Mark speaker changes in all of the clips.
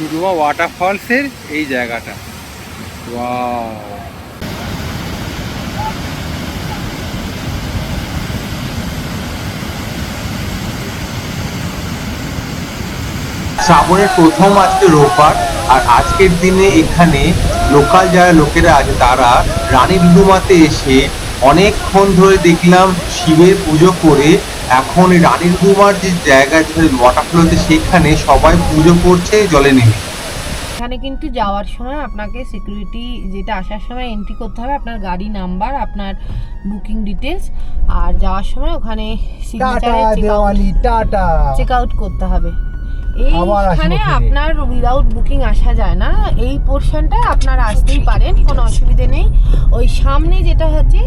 Speaker 1: টুডুমা ওয়াটারফলসের এই জায়গাটা।
Speaker 2: শ্রাবণের প্রথম আজকে রোববার, আর আজকের দিনে এখানে লোকাল যারা লোকেরা আছে, তারা রানী ডুডুমাতে এসে অনেকক্ষণ ধরে দেখলাম শিবের পুজো করে এখন রানীর রানী ডুডুমার যে জায়গা যেখানে ওয়াটার হচ্ছে সেখানে সবাই পুজো করছে জলে নেমে।
Speaker 3: এখানে কিন্তু যাওয়ার সময় আপনাকে সিকিউরিটি যেটা আসার সময় এন্ট্রি করতে হবে আপনার গাড়ি নাম্বার আপনার বুকিং ডিটেলস আর যাওয়ার সময় ওখানে
Speaker 4: tata Deomali tata.
Speaker 3: Check out করতে হবে। এইখানে। আপনার উইদাউট বুকিং আসা যায় না। এই পোর্শনটা আপনারা আসতেই পারেন কোনো অসুবিধে নেই। ওই সামনে যেটা হচ্ছে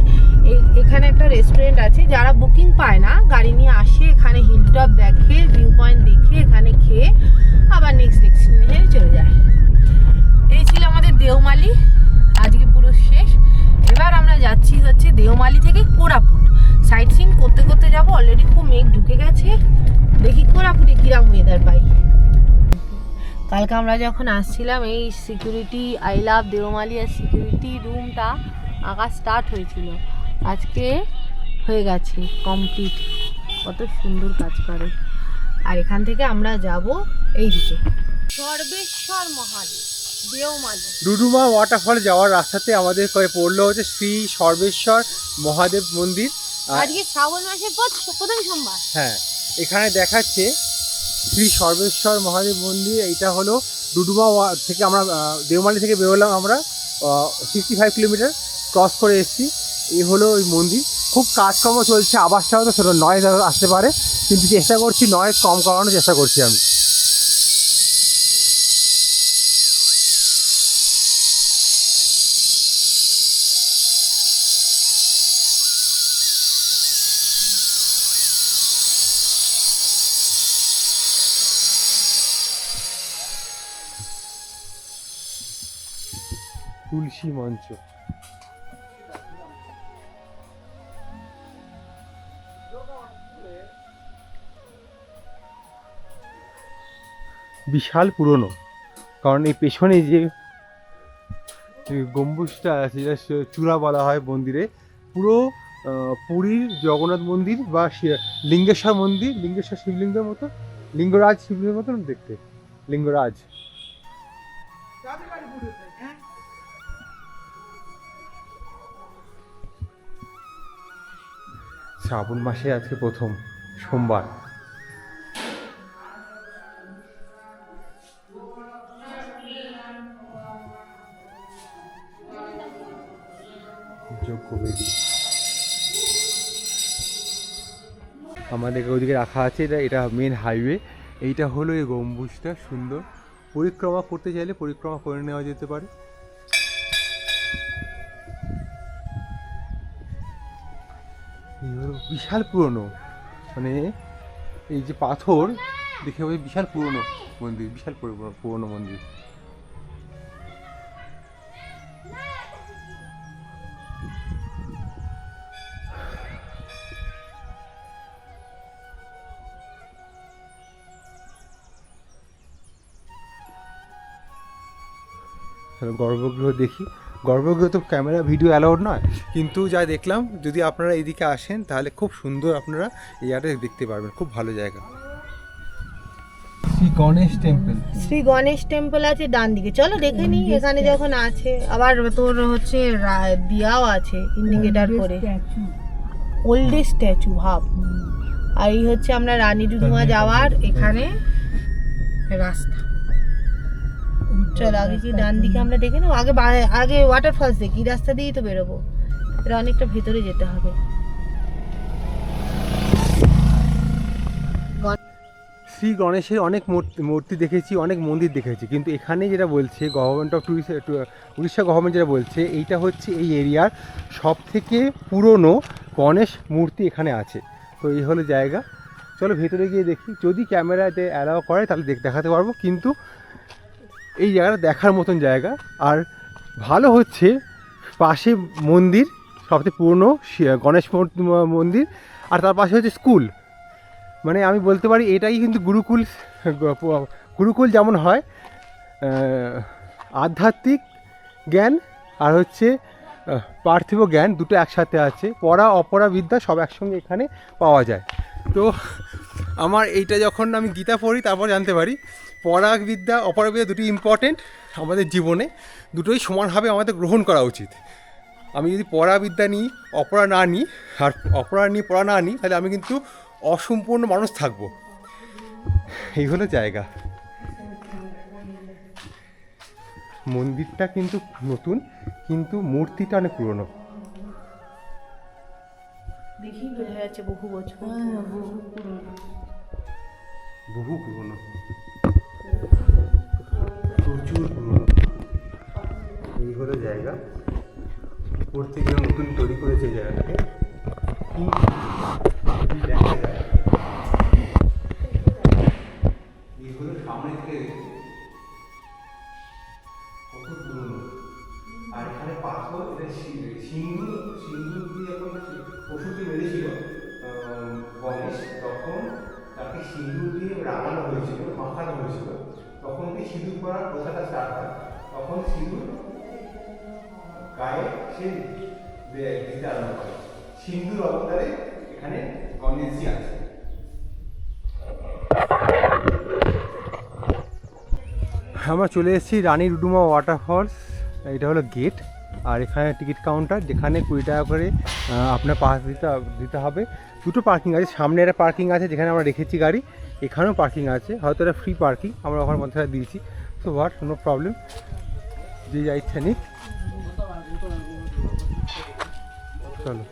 Speaker 3: এখানে একটা রেস্টুরেন্ট আছে যারা বুকিং পায় না গাড়ি নিয়ে আসে এখানে হিলটপ দেখে ভিউ পয়েন্ট দেখে এখানে খেয়ে আবার নেক্সট ডেস্টিনেশনে চলে যায়। এই ছিল আমাদের দেওমালি আজকে পুরো শেষ। এবার আমরা যাচ্ছি হচ্ছে দেওমালি থেকে কোরাপুট। সাইট সিন করতে করতে যাব অলরেডি খুব মেঘ ঢুকে গেছে। দেখি কোরাপুটে কিরাম ওয়েদার পাই। কালকে আমরা যখন আসছিলাম, এই সিকিউরিটি আই লাভ দেওমালি আর সিকিউরিটি রুমটা আঁকা স্টার্ট হয়েছিল। আজকে হয়ে গেছে কমপ্লিট কত সুন্দর কাজ করে। আর এখান থেকে আমরা যাব এই দিকে। সর্বেশ্বর মহাদেব, দেওমালি।
Speaker 1: ডুডুমা ওয়াটারফল যাওয়ার রাস্তাতে আমাদের পড়ল হচ্ছে শ্রী সর্বেশ্বর মহাদেব মন্দির।
Speaker 3: আজকে শ্রাবণ মাসের প্রথ- প্রথম সোমবার।
Speaker 1: হ্যাঁ এখানে দেখাচ্ছে শ্রী সর্বেশ্বর মহাদেব মন্দির এইটা হলো ডুডুমা থেকে আমরা দেওমালি থেকে বেরোলাম আমরা সিক্সটি ফাইভ কিলোমিটার ক্রস করে এসেছি। এই হলো ওই মন্দির। খুব কাজকর্ম চলছে আবাসটাও তো ছোটো নয়েজ আসতে পারে কিন্তু চেষ্টা করছি নয়েজ কম করানোর চেষ্টা করছি আমি। তুলসী মঞ্চ। বিশাল পুরনো, কারণ এই পেছনে যে গম্বুজটা আছে, যেটা চূড়া বলা হয় মন্দিরে, পুরো পুরীর জগন্নাথ মন্দির বা লিঙ্গেশ্বর মন্দির, লিঙ্গেশ্বর শিবলিঙ্গের মতো, লিঙ্গরাজ শিবলিঙ্গের মতন দেখতে, লিঙ্গরাজ। শ্রাবণ মাসে আজকে প্রথম সোমবার। যজ্ঞবেদী আমাদেরকে ওইদিকে রাখা আছে, এটা এটা মেন হাইওয়ে এইটা হলো এই গম্বুজটা, সুন্দর। পরিক্রমা করতে চাইলে পরিক্রমা করে নেওয়া যেতে পারে। বিশাল পুরনো। মানে এই যে পাথর, দেখে হবে বিশাল পুরনো মন্দির, বিশাল পুরনো- মন্দির। গর্ভগৃহ দেখি। গর্ভগৃহ তো ক্যামেরা ভিডিও অ্যালাউড নয়। কিন্তু যা দেখলাম যদি আপনারা এদিকে আসেন তাহলে খুব সুন্দর আপনারা এই জায়গাটা দেখতে পারবেন। খুব ভালো জায়গা। শ্রী গণেশ টেম্পল।
Speaker 3: শ্রী গণেশ টেম্পল আছে ডান দিকে। চলো দেখে নি এখানে যখন আছে আবার তোর হচ্ছে রা- দিয়াও আছে ইন্ডিকেটার করে। ওল্ডেস্ট স্ট্যাচু ভাব। আর এই হচ্ছে আমরা রানী ডুডুমা যাওয়ার এখানে রাস্তা। চলো আগে কি ডান দিকে আমরা দেখে নেব। আগে আগে ওয়াটারফলস দেখি রাস্তা দিয়েই তো বেরোবো। এটা অনেকটা ভেতরে যেতে হবে।
Speaker 1: শ্রী গণেশের অনেক মূর্তি মূর্তি দেখেছি অনেক মন্দির দেখেছি কিন্তু এখানে যেটা বলছে government of tourist Orissa government যেটা বলছে এইটা হচ্ছে এই এরিয়ার সব থেকে পুরনো গণেশ মূর্তি এখানে আছে। তো এই হলো জায়গা। চলো ভেতরে গিয়ে দেখি। যদি ক্যামেরাতে অ্যালাউ করে তাহলে দেখ দেখাতে পারব। কিন্তু এই জায়গাটা দেখার মতন জায়গা। আর ভালো হচ্ছে পাশে মন্দির, সবচেয়ে পুরনো গণেশ মন্দির, আর তার পাশে হচ্ছে স্কুল। মানে আমি বলতে পারি এটাই কিন্তু গুরুকুল গুরুকুল যেমন হয় আধ্যাত্মিক জ্ঞান আর হচ্ছে পার্থিব জ্ঞান দুটো একসাথে আছে। পড়া অপরা বিদ্যা সব একসঙ্গে এখানে পাওয়া যায়। তো আমার এইটা যখন আমি গীতা পড়ি, তারপর জানতে পারি পড়া বিদ্যা অপরা বিদ্যা দুটি ইম্পর্টেন্ট আমাদের জীবনে। দুটোই সমানভাবে আমাদের গ্রহণ করা উচিত। আমি যদি পড়া বিদ্যা নিই অপরা না নিই আর অপরা নিয়ে পড়া না নিই তাহলে আমি কিন্তু অসম্পূর্ণ মানুষ থাকব। এই হলো জায়গা। মন্দিরটা কিন্তু নতুন কিন্তু মূর্তিটা অনেক পুরনো।
Speaker 3: দেখি বোঝা যাচ্ছে বহু বছর।
Speaker 1: বহু পুরনো। প্রচুর পুরনো এই হলো জায়গা। উপর থেকে নতুন তৈরি করেছে জায়গাটাকে। কি আর এখানে দিয়ে গণেশ তখন সিঁদুর দিয়ে রাঙানো হয়েছিল, মাখানো হয়েছিল। সিঁদুর পরার প্রথাটা স্টার্ট হয়। তখন সিঁদুর গায়ে সে দিতে আরম্ভ করে। সিন্দুর অবতারে এখানে গণেশজি আছে। আমরা চলে এসেছি রানী রুডুমা ওয়াটারফলস, এটা হলো গেট। আর এখানে টিকিট কাউন্টার, যেখানে কুড়ি টাকা করে আপনার পাস দিতে দিতে হবে। দুটো পার্কিং আছে, সামনে একটা পার্কিং আছে, যেখানে আমরা রেখেছি গাড়ি। এখানেও পার্কিং আছে হয়তো এটা ফ্রি পার্কিং আমরা ওখানে মধ্যে দিয়েছি। সো হোয়াট কোনো প্রবলেম যে যা ইচ্ছা নিক চলো।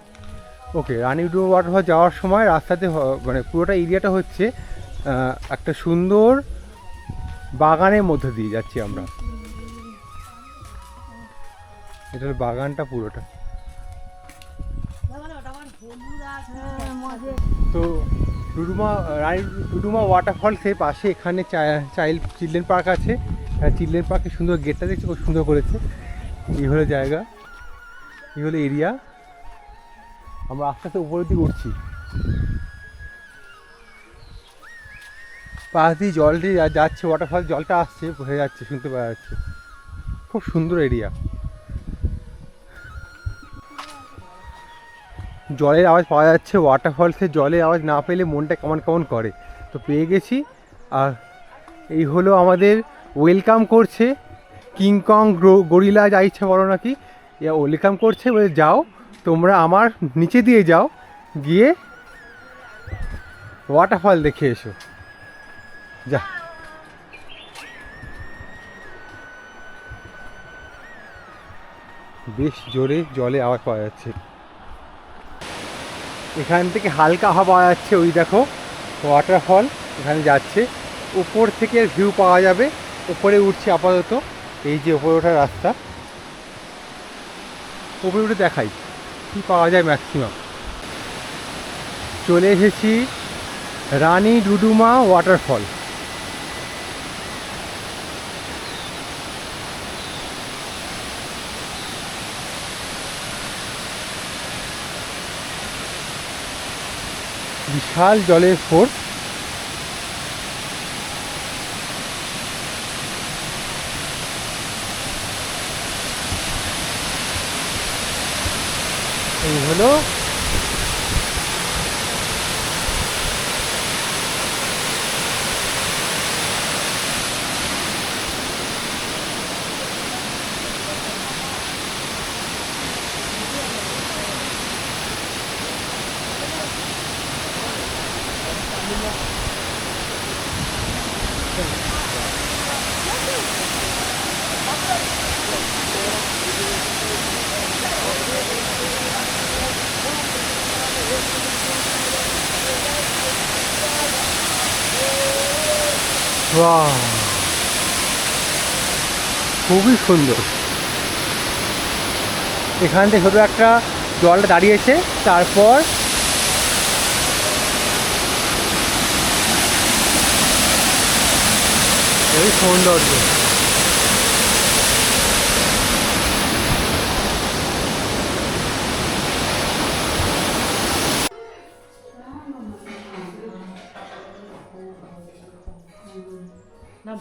Speaker 1: ওকে রানী রুডুমা ওয়াটারফল যাওয়ার সময় রাস্তাতে মানে পুরোটা এরিয়াটা হচ্ছে একটা সুন্দর বাগানের মধ্যে দিয়ে যাচ্ছি আমরা। এটা হলো বাগানটা পুরোটা। তো রুডুমা রানী রুডুমা ওয়াটারফলসের পাশে এখানে চাইল্ড চিলড্রেন পার্ক আছে। চিলড্রেন পার্কে সুন্দর গেটটা দেখছি, খুব সুন্দর করেছে। এই হলো জায়গা, এই হলো এরিয়া আমরা আস্তে আস্তে উপরের দিকে উঠছি। পাশ দিয়ে জল দিয়ে যাচ্ছে ওয়াটারফল জলটা আসছে, বোঝা যাচ্ছে, শুনতে পাওয়া যাচ্ছে। খুব সুন্দর এরিয়া জলের আওয়াজ পাওয়া যাচ্ছে ওয়াটারফলসে জলের আওয়াজ না পেলে মনটা কেমন কেমন করে। তো পেয়ে গেছি, আর এই হলো আমাদের ওয়েলকাম করছে কিংকং গরিলা যা ইচ্ছা বলো নাকি ওয়েলকাম করছে বলে যাও, তোমরা আমার নিচে দিয়ে যাও, গিয়ে ওয়াটারফল দেখে এসো। যা। বেশ জোরে জলে আওয়াজ পাওয়া যাচ্ছে। এখান থেকে হালকা হাওয়া যাচ্ছে ওই দেখো ওয়াটারফল এখানে যাচ্ছে। উপর থেকে ভিউ পাওয়া যাবে, উপরে উঠছে আপাতত। এই যে উপরে ওঠার রাস্তা। উপরে উঠে দেখাই, কি পাওয়া যায় ম্যাক্সিমাম চলে এসেছি রানী ডুডুমা ওয়াটারফল বিশাল জলের ফোর্স। এই হলো খুবই সুন্দর। এখান থেকে ছোটো একটা জলটা দাঁড়িয়েছে তারপর সৌন্দর্য।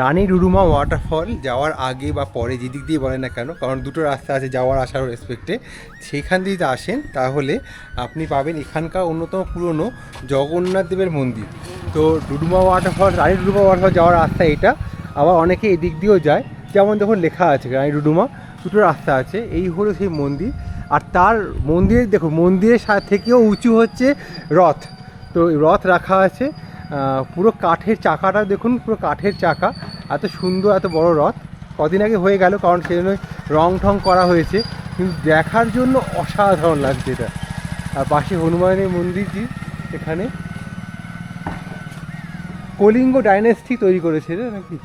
Speaker 1: রানী রুরুমা ওয়াটারফল যাওয়ার আগে বা পরে যেদিক দিয়ে বলেন না কেন, কারণ দুটো রাস্তা আছে যাওয়ার আসার রেসপেক্টে সেইখান দিয়ে যদি আসেন, তাহলে আপনি পাবেন এখানকার অন্যতম পুরনো জগন্নাথ দেবের মন্দির। তো ডুডুমা ওয়াটারফল রানী ডুডুমা ওয়াটারফল যাওয়ার রাস্তা এটা, আবার অনেকে এদিক দিয়েও যায়। যেমন দেখুন লেখা আছে, রানী ডুডুমা দুটো রাস্তা আছে, এই হলো সেই মন্দির। আর তার মন্দিরের দেখুন মন্দিরের থেকেও উঁচু হচ্ছে রথ। তো রথ রাখা আছে পুরো কাঠের চাকাটা, দেখুন, পুরো কাঠের চাকা। এত সুন্দর, এত বড় রথ। কদিন আগে হয়ে গেল, কারণ সেই জন্য রং ঠং করা হয়েছে। কিন্তু দেখার জন্য অসাধারণ লাগছে এটা। আর পাশে হনুমানের মন্দিরটি এখানে। কলিঙ্গ ডাইনেস্টি তৈরি করেছে নাকি?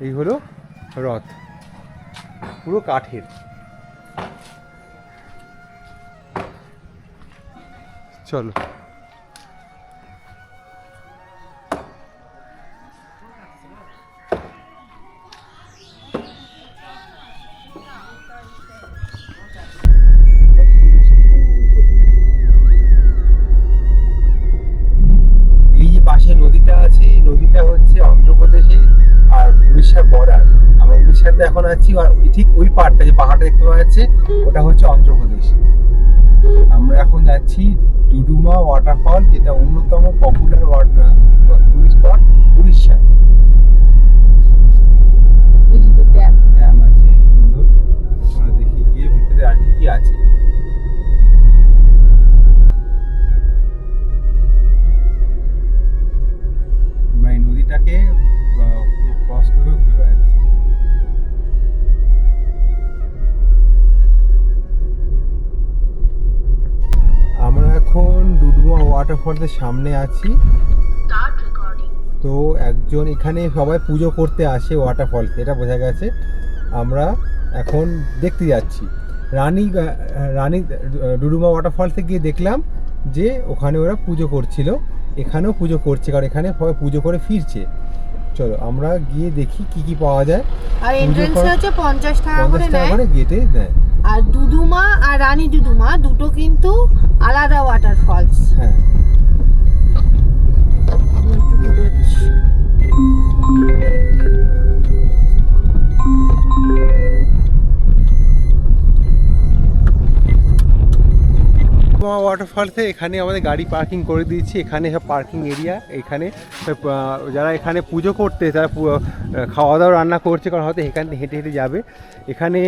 Speaker 1: এই হলো রথ। পুরো কাঠের। চলো। উড়িষ্যাতে এখন আছি আর ঠিক ওই পাড়টা যে পাহাড়টা দেখতে পাওয়া যাচ্ছে ওটা হচ্ছে অন্ধ্রপ্রদেশ। আমরা এখন যাচ্ছি ডুডুমা ওয়াটারফল যেটা অন্যতম popular tourist spot Orissa. Dam আছে সুন্দর। আমরা দেখি গিয়ে ভেতরে আর কি কি আছে। আমরা এই নদীটাকে ক্রস করে এখন ডুডুমা ওয়াটারফলের সামনে আছি। তো একজন এখানে সবাই পুজো করতে আসে ওয়াটারফল এটা বোঝা গেছে। আমরা এখন দেখতে যাচ্ছি। রানী রানী ডুডুমা ওয়াটারফলসে গিয়ে দেখলাম যে ওখানে ওরা পুজো করছিল। এখানেও পুজো করছে কারণ এখানে সবাই পুজো করে ফিরছে। চলো আমরা গিয়ে দেখি কি কি পাওয়া যায়।
Speaker 3: আর এন্ট্রেন্স হচ্ছে পঞ্চাশ টাকা করে নেয়।
Speaker 1: করে গেটে দেয়
Speaker 3: আর দুদুমা আর রানী দুদুমা দুটো কিন্তু আলাদা ওয়াটারফলস
Speaker 1: হ্যাঁ। ওয়াটারফলসে এখানে আমাদের গাড়ি পার্কিং করে দিয়েছি। এখানে সব পার্কিং এরিয়া এখানে যারা এখানে পুজো করতে, তারা খাওয়া দাওয়া রান্না করছে, কারণ হয়তো এখান থেকে হেঁটে হেঁটে যাবে। এখানে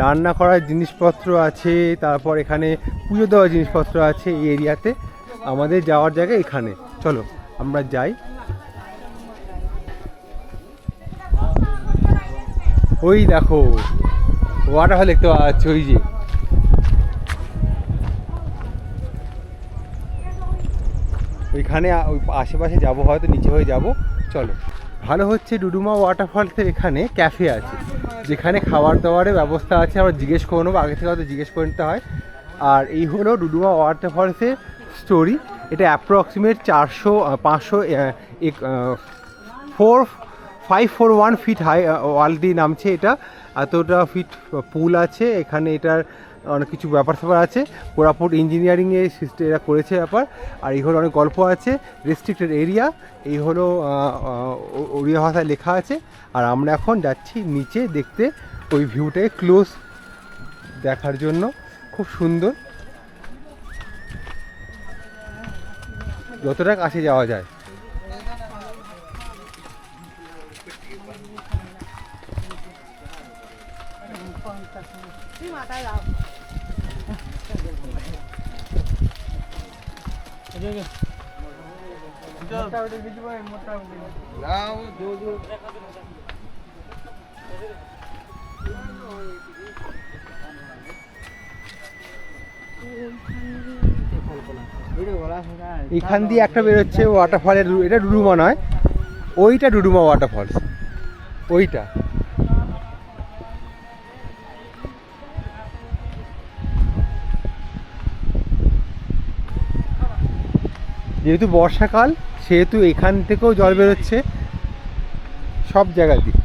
Speaker 1: রান্না করার জিনিসপত্র আছে, তারপর এখানে পুজো দেওয়ার জিনিসপত্র আছে এই এরিয়াতে আমাদের যাওয়ার জায়গা এখানে। চলো, আমরা যাই। ওই দেখো ওয়াটার ওয়াটারফল দেখতে পাওয়া যাচ্ছে, ওই যে। ওইখানে ওই আশেপাশে যাব, হয়তো নিচে হয়ে যাব। চলো। ভালো হচ্ছে ডুডুমা ওয়াটারফলসের এখানে ক্যাফে আছে, যেখানে খাবার দাবারের ব্যবস্থা আছে। আমরা জিজ্ঞেস করে নেব, আগে থেকে হয়তো জিজ্ঞেস করে নিতে হয়। আর এই হলো ডুডুমা ওয়াটারফলসের স্টোরি এটা অ্যাপ্রক্সিমেট চারশো পাঁচশো four five four one feet high wall দিয়ে নামছে এটা। এতটা ফিট পুল আছে। এখানে এটার অনেক কিছু ব্যাপার স্যাপার আছে। কোরাপুট ইঞ্জিনিয়ারিংয়ে সিস্টেম এরা করেছে ব্যাপার। আর এই হলো অনেক গল্প আছে রেস্ট্রিক্টেড এরিয়া এই হলো ওড়িয়া ভাষায় লেখা আছে। আর আমরা এখন যাচ্ছি নিচে দেখতে ওই ভিউটাকে ক্লোজ দেখার জন্য। খুব সুন্দর। যতটা কাছে যাওয়া যায়। এখান দিয়ে একটা বেরোচ্ছে ওয়াটারফলের এটা ডুডুমা নয় ওইটা ডুডুমা ওয়াটারফলস ওইটা। যেহেতু বর্ষাকাল, সেহেতু এখান থেকেও জল বেরোচ্ছে সব জায়গা দিয়ে।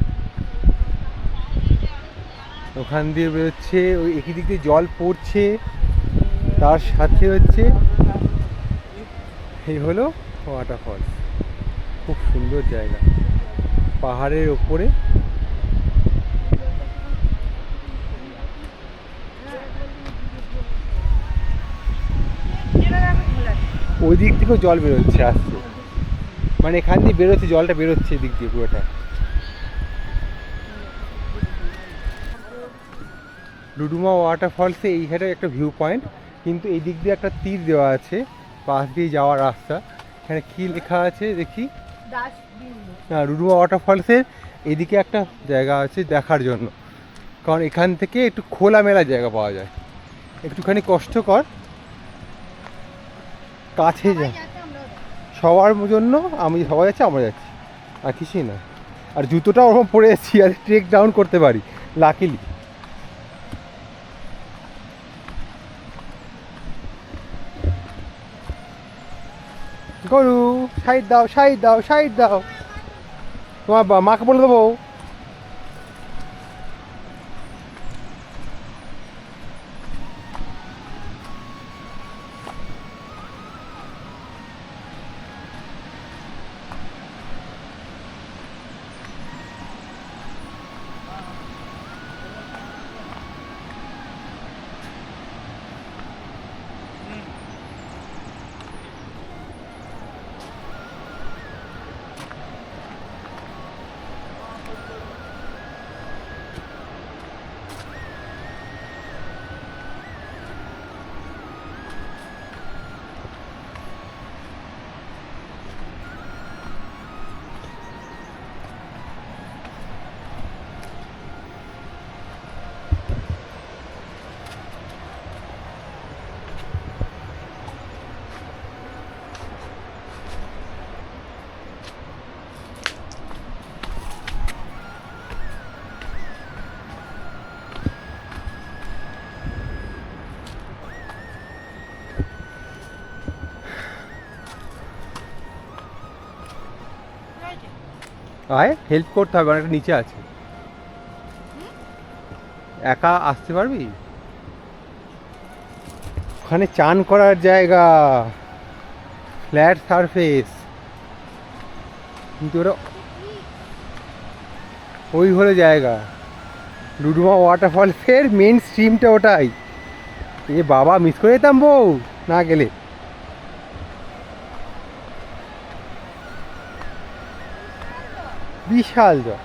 Speaker 1: ওখান দিয়ে বেরোচ্ছে, ওই একই দিক দিয়ে জল পড়ছে, তার সাথে হচ্ছে এই হলো ওয়াটারফল খুব সুন্দর জায়গা। পাহাড়ের ওপরে ওই দিক থেকেও জল বেরোচ্ছে আসছে। মানে এখান দিয়ে বেরোচ্ছে জলটা বেরোচ্ছে এদিক দিয়ে পুরোটা। ডুডুমা ওয়াটারফলসে এইখানে একটা ভিউ পয়েন্ট কিন্তু এই দিক দিয়ে একটা তীর দেওয়া আছে পাশ দিয়ে যাওয়ার রাস্তা। এখানে কি লেখা আছে দেখি? না ডুডুমা ওয়াটারফলসের এদিকে একটা জায়গা আছে দেখার জন্য। কারণ এখান থেকে একটু খোলামেলা জায়গা পাওয়া যায়। একটুখানি কষ্টকর। কাছে যা। সবার জন্য আমি সবাই যাচ্ছে, আমরা যাচ্ছি। আর কিছুই না। আর জুতোটা ওরকম পরে এসেছি, আর ট্রেক ডাউন করতে পারি লাকিলি গরু, সাইড দাও সাইড দাও সাইড দাও। তোমার মাকে বলে দেবো। আয় হেল্প করতে হবে, অনেকটা নিচে আছে। একা আসতে পারবি? ওখানে চান করার জায়গা। Flat surface. কিন্তু ওরা ওই হলো জায়গা। ডুডুমা ওয়াটারফলসের মেন স্ট্রিমটা ওটাই। এ বাবা মিস করে যেতাম বউ, না গেলে। বিশাল জল।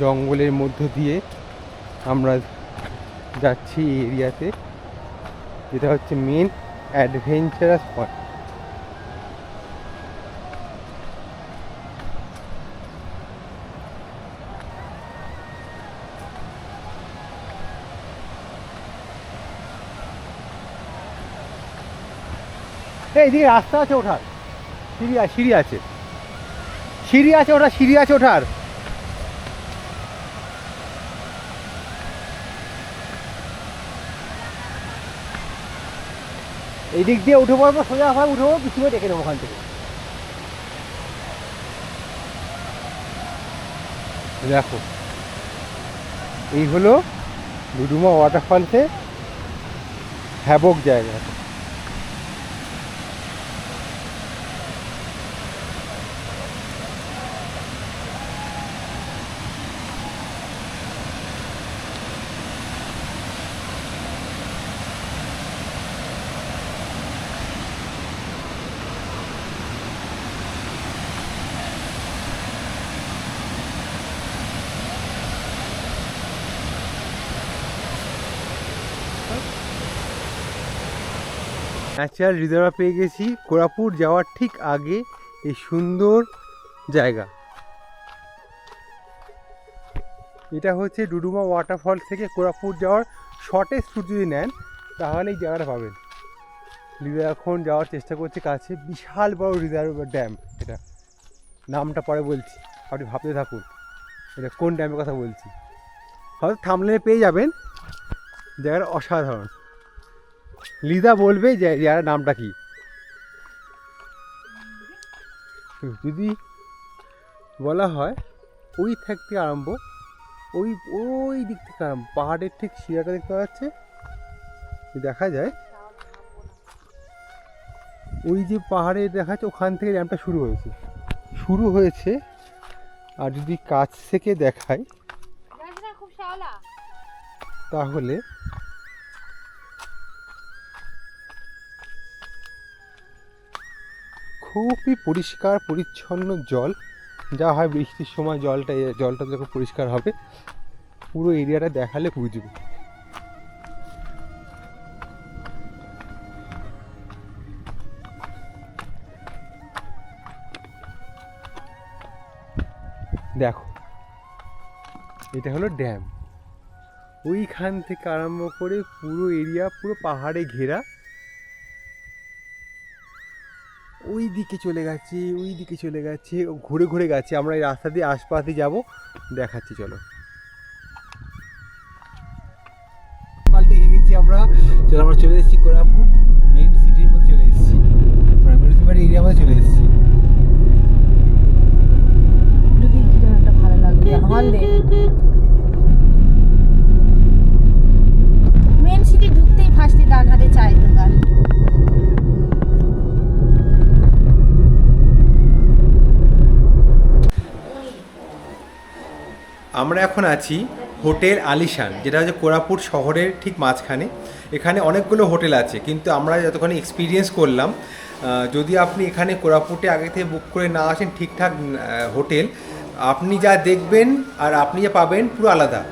Speaker 1: জঙ্গলের মধ্য দিয়ে আমরা যাচ্ছি এই এরিয়াতে যেটা হচ্ছে মেন অ্যাডভেঞ্চারাস পয়েন্ট এইদিকে রাস্তা আছে ওঠার। সিঁড়ি আছে সিঁড়ি আছে। সিঁড়ি আছে ওঠার, সিঁড়ি আছে ওঠার। এই দিক দিয়ে উঠে পড়ব, সোজা হয় উঠে পড়ব, পিছনে ডেকে নেব ওখান থেকে। দেখো, এই হলো ডুডুমা ওয়াটারফলসে হ্যাবক জায়গা। ন্যাচারাল রিজার্ভ পেয়ে গেছি কোরাপুর যাওয়ার ঠিক আগে এই সুন্দর জায়গা। এটা হচ্ছে ডুডুমা ওয়াটারফল থেকে কোরাপুর যাওয়ার শর্টেস্ট রুট যদি নেন, তাহলে এই জায়গাটা পাবেন। লিদা এখন যাওয়ার চেষ্টা করছে কাছে, বিশাল বড় রিজার্ভ ড্যাম এটা। নামটা পরে বলছি, আপনি ভাবতে থাকুন, এটা কোন ড্যামের কথা বলছি। হয়তো থামলে পেয়ে যাবেন, জায়গাটা অসাধারণ। লিদা বলবে যে জায়গার নামটা কি? যদি বলা হয় ওই থাক থেকে আরম্ভ ওই ওই দিক থেকে আরম্ভ পাহাড়ের ঠিক শিরাটা দেখতে পাচ্ছে দেখা যায় ওই যে পাহাড়ে দেখা যাচ্ছে ওখান থেকে ড্যামটা শুরু হয়েছে। শুরু হয়েছে আর যদি কাছ থেকে দেখায় তাহলে খুবই পরিষ্কার, পরিচ্ছন্ন জল। যা হয় বৃষ্টির সময় জলটা জলটা যখন পরিষ্কার হবে, পুরো এরিয়াটা দেখালে বুঝবে দেখো, এটা হলো ড্যাম। ওইখান থেকে আরম্ভ করে পুরো এরিয়া, পুরো পাহাড়ে ঘেরা। ওই দিকে চলে গেছে ওই দিকে চলে গেছে ঘুরে ঘুরে গেছে আমরা এই রাস্তা দিয়ে আশপাশে যাব, দেখাচ্ছি, চলো। এখন আছি হোটেল আলিশান, যেটা হচ্ছে কোরাপুর শহরের ঠিক মাঝখানে। এখানে অনেকগুলো হোটেল আছে, কিন্তু আমরা যতক্ষণ এক্সপিরিয়েন্স করলাম যদি আপনি এখানে কোরাপুটে আগে থেকে বুক করে না আসেন ঠিকঠাক হোটেল, আপনি যা দেখবেন আর আপনি যা পাবেন পুরো আলাদা।